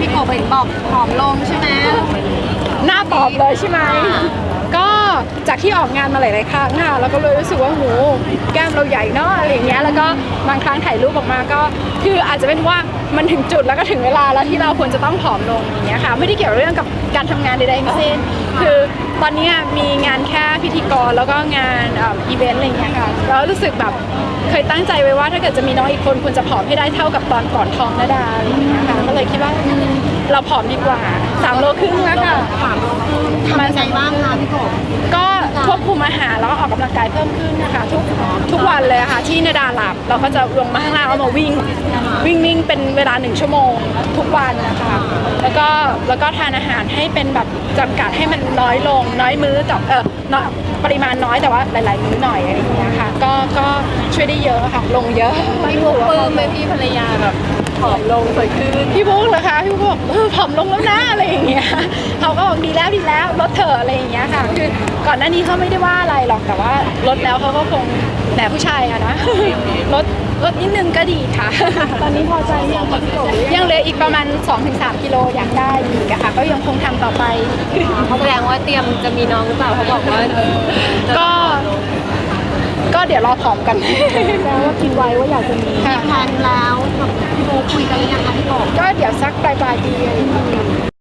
พี่โกบเห็นบอกผอมลงใช่ไหมหน้าตอบเลยใช่ไหม ก็จากที่ออกงานมาหลายๆครั้งค่ะแล้วก็เลยรู้สึกว่าโหแก้มเราใหญ่เนาะอะไรอย่างเงี้ย แล้วก็ บางครั้งถ่ายรูปออกมาก็คืออาจจะเป็นว่ามันถึงจุดแล้วก็ถึงเวลาแล้วที่เราควรจะต้องผอมลงอย่างเงี้ยค่ะไม่ได้เกี่ยวเรื่องกับการทำงานใดๆทั้งสิ้นคือตอนเนี้ยมีงานแค่พิธีกรแล้วก็งานเอีเวนต์อะไรอย่างเงี้ยค่ะแล้วรู้สึกแบบเคยตั้งใจไว้ว่าถ้าเกิดจะมีน้องอีกคนควรจะผอมให้ได้เท่ากับตอนก่อนท้องนาดาอะไรอย่างเงี้ยค่ะก็เลยคิดว่าอืมเราผอมดีกว่าสามโลครึ่งแล้วค่ะถามทำยังไงบ้างคะพี่โกบก็ควบคุ มอาหารแล้วก็ออกกำลังกายเพิ่มขึ้นนะคะทุกทุกวันเลยค่ะที่นาดาหลับเราก็จะลงมาข้างล่างแล้วมาวิ่งวิ่งวิ่งเป็นเวลาหนึ่งชั่วโมงทุกวันนะคะแล้วก็แล้วก็ทานอาหารให้เป็นแบบจำกัดให้มันน้อยลง น้อยมื้อต่อเออน้อยปริมาณน้อยแต่ว่าหลาย ๆ มื้อหน่อยอะไรอย่างเงี้ยค่ะก็ก็ช่วยได้เยอะค่ะลงเยอะพี่โกบปลื้มไหมพี่ภรรยาแบบผอมลงสวยขึ้นพี่บุ๊กเหรอคะพี่บุ๊กบอกเออผอมลงแล้วนะอะไรอย่างเงี้ยเขาก็บอกดีแล้วดีแล้ว ลดเถอะอะไรอย่างเงี้ยค่ะคือก่อนหน้านี้เขาไม่ได้ว่าอะไรหรอกแต่ว่าลดแล้วเขาก็คงแหมผู้ชายอะนะลดลดนิดนึงก็ดีค่ะ ตอนนี้พอใจยังยังเหลืออีกประมาณ 2-3 กิโลอยากได้อีกอะค่ะ ก็ยังคงทำต่อไปเขาแสดงว่าเตรียมจะมีน้องหรือเปล่าเขาบอกว่า ก็ ก็เดี๋ยวรอผอมกันแล้วว่าคิดไว้ว่าอยากจะมีค่ะแพลนแล้วแบบพี่โบคุยกันหรือยังคะพี่โกบก็เดี๋ยวสักปลายปลายๆปี